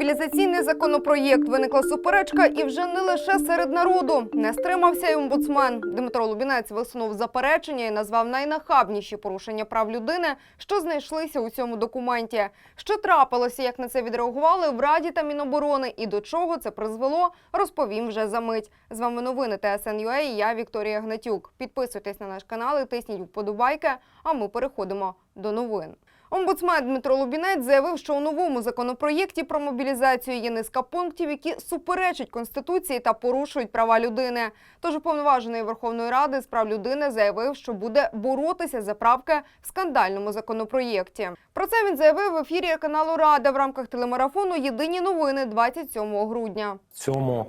мобілізаційний законопроєкт виникла суперечка, і вже не лише серед народу. Не стримався й омбудсмен. Дмитро Лубінець висунув заперечення і назвав найнахабніші порушення прав людини, що знайшлися у цьому документі. Що трапилося, як на це відреагували в Раді та Міноборони, і до чого це призвело, розповім вже за мить. З вами новини ТСН.UA і я Вікторія Гнатюк. Підписуйтесь на наш канал і тисніть вподобайки. А ми переходимо до новин. Омбудсмен Дмитро Лубінець заявив, що у новому законопроєкті про мобілізацію є низка пунктів, які суперечать конституції та порушують права людини. Тож уповноважений Верховної Ради з прав людини заявив, що буде боротися за правки в скандальному законопроєкті. Про це він заявив в ефірі каналу Рада в рамках телемарафону Єдині новини 27 грудня. Цьому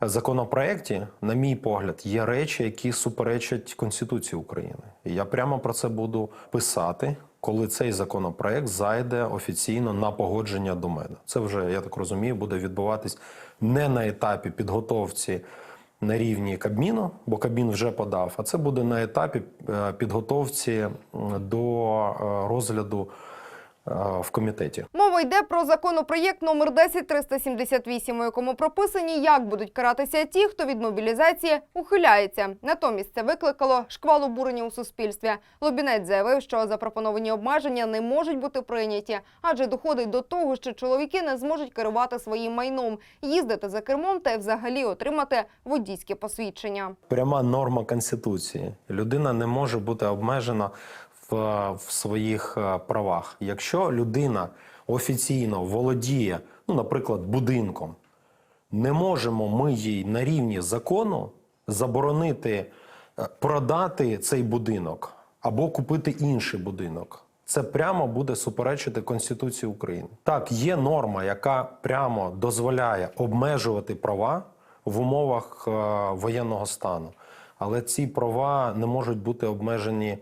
законопроекті, на мій погляд, є речі, які суперечать Конституції України. Я прямо про це буду писати, коли цей законопроект зайде офіційно на погодження до мене. Це вже, я так розумію, буде відбуватись не на етапі підготовці на рівні Кабміну, бо Кабмін вже подав, а це буде на етапі е, підготовці до е, розгляду в комітеті. Мова йде про законопроєкт номер 10378, у якому прописані, як будуть каратися ті, хто від мобілізації ухиляється. Натомість це викликало шквал обурення у суспільстві. Лобінець заявив, що запропоновані обмеження не можуть бути прийняті, адже доходить до того, що чоловіки не зможуть керувати своїм майном, їздити за кермом та й взагалі отримати водійське посвідчення. пряма норма конституції. Людина не може бути обмежена в, своїх е, правах. Якщо людина офіційно володіє, ну, наприклад, будинком, не можемо ми їй на рівні закону заборонити е, продати цей будинок або купити інший будинок. Це прямо буде суперечити Конституції України. Так, є норма, яка прямо дозволяє обмежувати права в умовах е, воєнного стану, але ці права не можуть бути обмежені,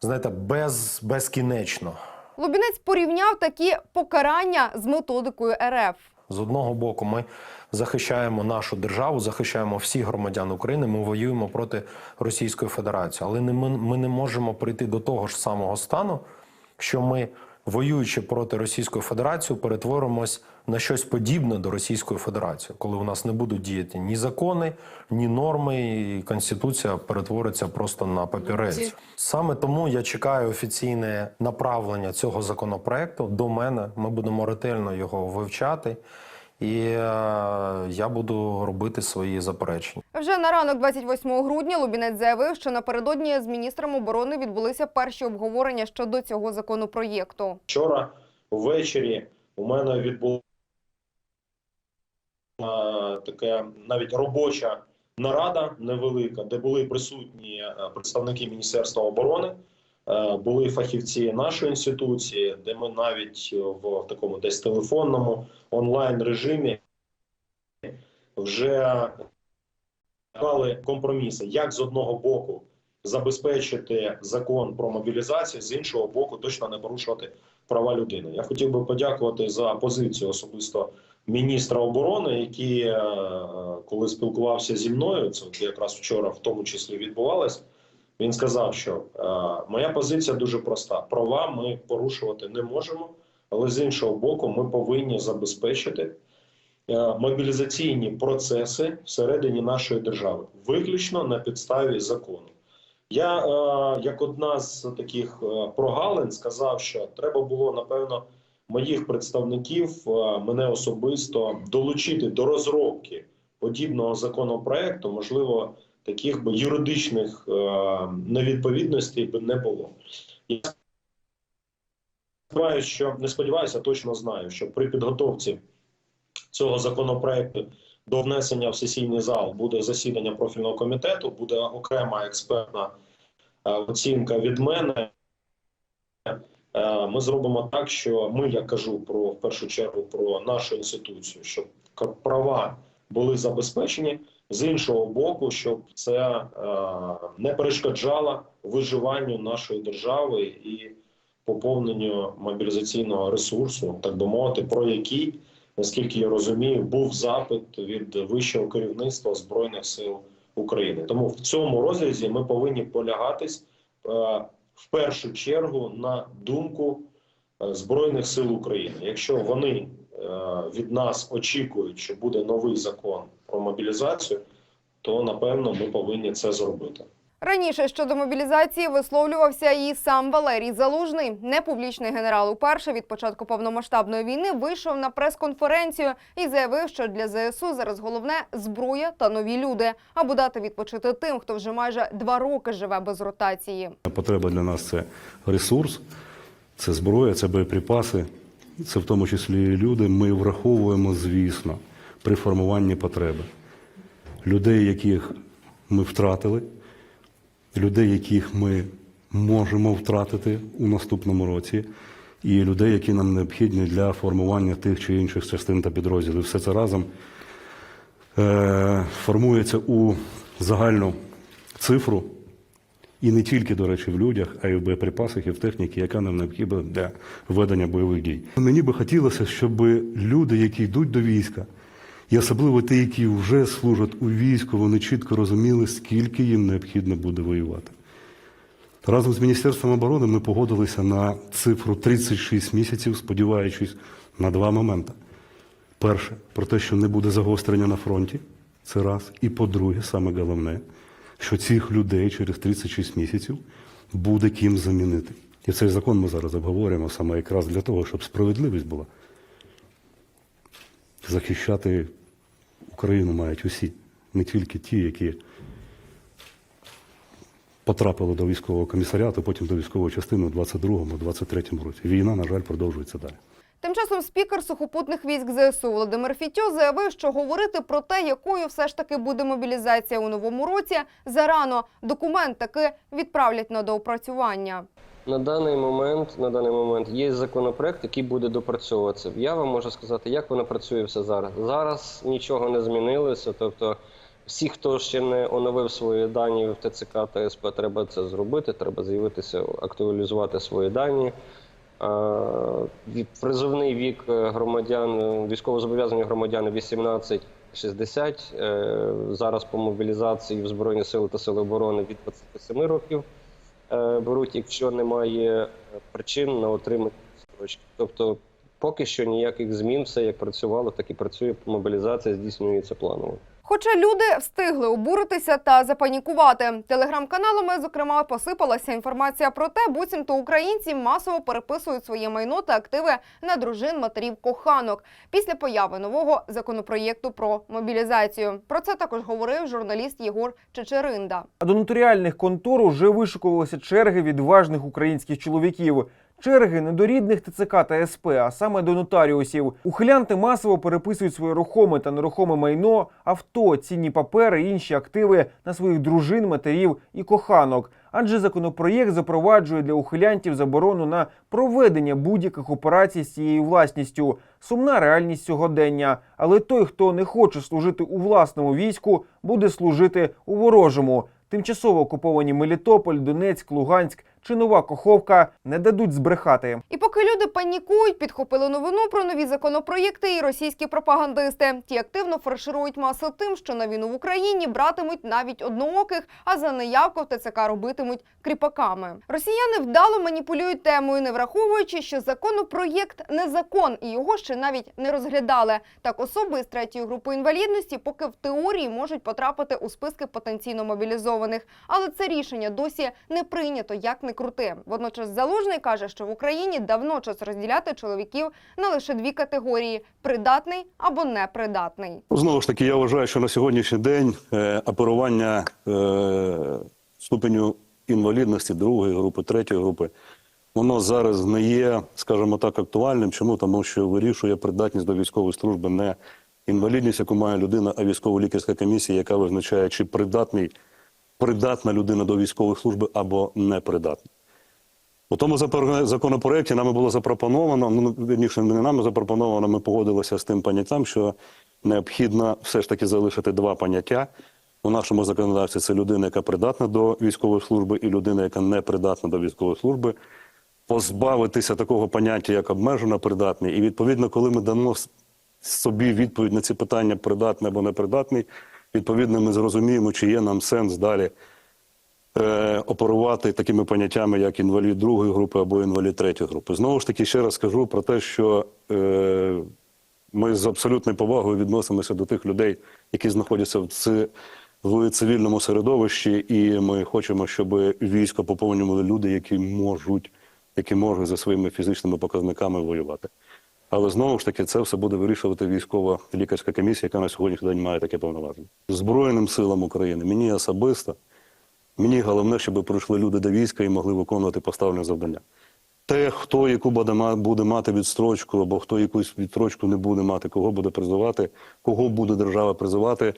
знаєте, без, безкінечно. Лобінець порівняв такі покарання з методикою РФ. З одного боку, ми захищаємо нашу державу, захищаємо всіх громадян України. Ми воюємо проти Російської Федерації, але не ми, ми не можемо прийти до того ж самого стану, що ми, воюючи проти Російської Федерації, перетворимось на щось подібне до Російської Федерації, коли у нас не будуть діяти ні закони, ні норми, і конституція перетвориться просто на папірець. Саме тому я чекаю офіційне направлення цього законопроекту до мене. Ми будемо ретельно його вивчати, і е, я буду робити свої заперечення. Вже на ранок 28 грудня Лубінець заявив, що напередодні з міністром оборони відбулися перші обговорення щодо цього законопроєкту. Вчора ввечері у мене відбулася така навіть робоча нарада невелика, де були присутні е, представники Міністерства оборони, е, були фахівці нашої інституції, де ми навіть в такому десь телефонному онлайн режимі вже мали компроміси, як з одного боку забезпечити закон про мобілізацію, з іншого боку, точно не порушувати права людини. Я хотів би подякувати за позицію особисто міністра оборони, який, е, коли спілкувався зі мною, це якраз вчора в тому числі відбувалось. Він сказав, що е, моя позиція дуже проста: права ми порушувати не можемо, але з іншого боку, ми повинні забезпечити е, мобілізаційні процеси всередині нашої держави, виключно на підставі закону. Я, е, як одна з таких е, прогалин, сказав, що треба було напевно моїх представників, е, мене особисто долучити до розробки подібного законопроекту. Можливо, таких би юридичних е, невідповідностей би не було. Я сподіваюся, що не сподіваюся, точно знаю, що при підготовці цього законопроекту до внесення в сесійний зал буде засідання профільного комітету, буде окрема експертна е, оцінка від мене. Е, Ми зробимо так, що ми, я кажу про в першу чергу про нашу інституцію, щоб права були забезпечені. З іншого боку, щоб це е, не перешкоджало виживанню нашої держави і поповненню мобілізаційного ресурсу, так би мовити, про який наскільки я розумію, був запит від вищого керівництва збройних сил України. Тому в цьому розрізі ми повинні полягатись е, в першу чергу на думку е, збройних сил України. Якщо вони е, від нас очікують, що буде новий закон про мобілізацію, то напевно ми повинні це зробити. Раніше щодо мобілізації висловлювався і сам Валерій Залужний. Непублічний генерал уперше від початку повномасштабної війни вийшов на прес-конференцію і заявив, що для ЗСУ зараз головне зброя та нові люди, або дати відпочити тим, хто вже майже два роки живе без ротації. Потреба для нас це ресурс, це зброя, це боєприпаси, це в тому числі люди. Ми враховуємо, звісно, при формуванні потреби. Людей, яких ми втратили, людей, яких ми можемо втратити у наступному році, і людей, які нам необхідні для формування тих чи інших частин та підрозділів. Все це разом е, формується у загальну цифру, і не тільки, до речі, в людях, а й в боєприпасах і в техніці, яка нам необхідна для ведення бойових дій. Мені би хотілося, щоб люди, які йдуть до війська, і особливо ті, які вже служать у війську, вони чітко розуміли, скільки їм необхідно буде воювати. Разом з Міністерством оборони ми погодилися на цифру 36 місяців, сподіваючись на два моменти. Перше, про те, що не буде загострення на фронті, це раз. І по-друге, саме головне, що цих людей через 36 місяців буде ким замінити. І цей закон ми зараз обговорюємо саме якраз для того, щоб справедливість була. Захищати Україну мають усі, не тільки ті, які потрапили до військового комісаріату, потім до військової частини у 22-23 році. Війна, на жаль, продовжується далі. Тим часом спікер сухопутних військ ЗСУ Володимир Фітьо заявив, що говорити про те, якою все ж таки буде мобілізація у новому році, зарано документ таки відправлять на доопрацювання. На даний момент, на даний момент є законопроект, який буде допрацьовуватися. Я вам можу сказати, як воно працює все зараз. Зараз нічого не змінилося. Тобто, всі, хто ще не оновив свої дані в ТЦК та СП, треба це зробити. Треба з'явитися, актуалізувати свої дані. Призовний вік е, громадян, військовозобов'язаних громадян 18-60. Е, Зараз по мобілізації в Збройні Сили та Сили оборони від 27 років е, беруть, якщо немає е, причин на отримання строчки. Тобто, поки що ніяких змін, все як працювало, так і працює. Мобілізація здійснюється планово. Хоча люди встигли обуритися та запанікувати. Телеграм-каналами, зокрема, посипалася інформація про те, буцімто українці масово переписують своє майно та активи на дружин матерів коханок після появи нового законопроєкту про мобілізацію. Про це також говорив журналіст Єгор Чечеринда. До нотаріальних контор уже вишукувалися черги відважних українських чоловіків. Черги не до рідних ТЦК та СП, а саме до нотаріусів. Ухилянти масово переписують своє рухоме та нерухоме майно, авто, цінні папери, інші активи на своїх дружин, матерів і коханок. Адже законопроєкт запроваджує для ухилянтів заборону на проведення будь-яких операцій з цією власністю. Сумна реальність сьогодення. Але той, хто не хоче служити у власному війську, буде служити у ворожому. Тимчасово окуповані Мелітополь, Донецьк, Луганськ чи Нова Каховка не дадуть збрехати. І поки люди панікують, підхопили новину про нові законопроєкти і російські пропагандисти. Ті активно фарширують маси тим, що на війну в Україні братимуть навіть однооких, а за неявку в ТЦК робитимуть кріпаками. Росіяни вдало маніпулюють темою, не враховуючи, що законопроєкт не закон і його ще навіть не розглядали. Так особи з третьої групи інвалідності поки в теорії можуть потрапити у списки потенційно мобілізованих. Але це рішення досі не прийнято, як не крути. Водночас залужний каже, що в Україні давно час розділяти чоловіків на лише дві категорії: придатний або непридатний. Знову ж таки, я вважаю, що на сьогоднішній день е, оперування е, ступеню інвалідності другої групи, третьої групи, воно зараз не є, скажімо так, актуальним. Чому? Тому що вирішує придатність до військової служби не інвалідність, яку має людина, а військово-лікарська комісія, яка визначає, чи придатний, придатна людина до військової служби або непридатна. У тому законопроекті нами було запропоновано, ну вірніше, не нами запропоновано, ми погодилися з тим поняттям, що необхідно все ж таки залишити два поняття. У нашому законодавстві це людина, яка придатна до військової служби, і людина, яка не придатна до військової служби, позбавитися такого поняття, як обмежено придатний. І відповідно, коли ми дамо собі відповідь на ці питання придатний або непридатний, відповідно, ми зрозуміємо, чи є нам сенс далі е, оперувати такими поняттями, як інвалід другої групи або інвалід третьої групи. Знову ж таки, ще раз скажу про те, що е, ми з абсолютною повагою відносимося до тих людей, які знаходяться в, ци, в цивільному середовищі, і ми хочемо, щоб військо поповнювали люди, які можуть, які можуть за своїми фізичними показниками воювати. Але знову ж таки, це все буде вирішувати військова лікарська комісія, яка на сьогоднішній день має таке повноваження. Збройним силам України мені особисто, мені головне, щоб прийшли люди до війська і могли виконувати поставлені завдання. Те, хто яку буде мати відстрочку, або хто якусь відстрочку не буде мати, кого буде призивати, кого буде держава призивати.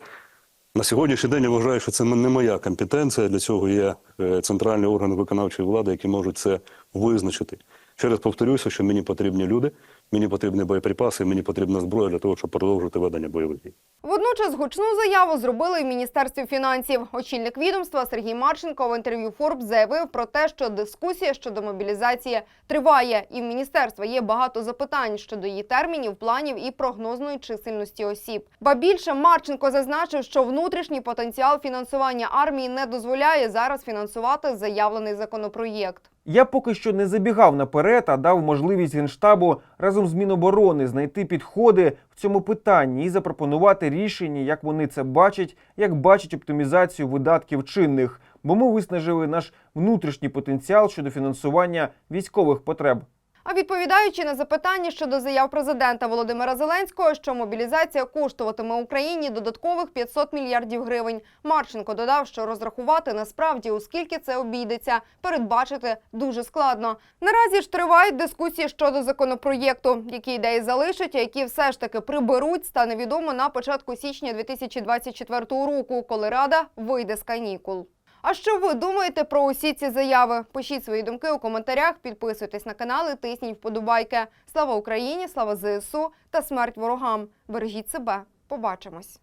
На сьогоднішній день я вважаю, що це не моя компетенція. Для цього є е, центральні органи виконавчої влади, які можуть це визначити. Ще раз повторюся, що мені потрібні люди, мені потрібні боєприпаси, мені потрібна зброя для того, щоб продовжити ведення бойових дій. Водночас гучну заяву зробили і в Міністерстві фінансів. Очільник відомства Сергій Марченко в інтерв'ю Форбс заявив про те, що дискусія щодо мобілізації триває, і в міністерства є багато запитань щодо її термінів, планів і прогнозної чисельності осіб. Ба більше Марченко зазначив, що внутрішній потенціал фінансування армії не дозволяє зараз фінансувати заявлений законопроєкт. Я поки що не забігав наперед, а дав можливість генштабу разом з Міноборони знайти підходи в цьому питанні і запропонувати рішення, як вони це бачать, як бачать оптимізацію видатків чинних. Бо ми виснажили наш внутрішній потенціал щодо фінансування військових потреб. А відповідаючи на запитання щодо заяв президента Володимира Зеленського, що мобілізація коштуватиме Україні додаткових 500 мільярдів гривень, Марченко додав, що розрахувати насправді, оскільки це обійдеться, передбачити дуже складно. Наразі ж тривають дискусії щодо законопроєкту, які ідеї залишать, а які все ж таки приберуть, стане відомо на початку січня 2024 року, коли рада вийде з канікул. А що ви думаєте про усі ці заяви? Пишіть свої думки у коментарях, підписуйтесь на канал і тисніть вподобайки. Слава Україні, слава ЗСУ та смерть ворогам. Бережіть себе. Побачимось.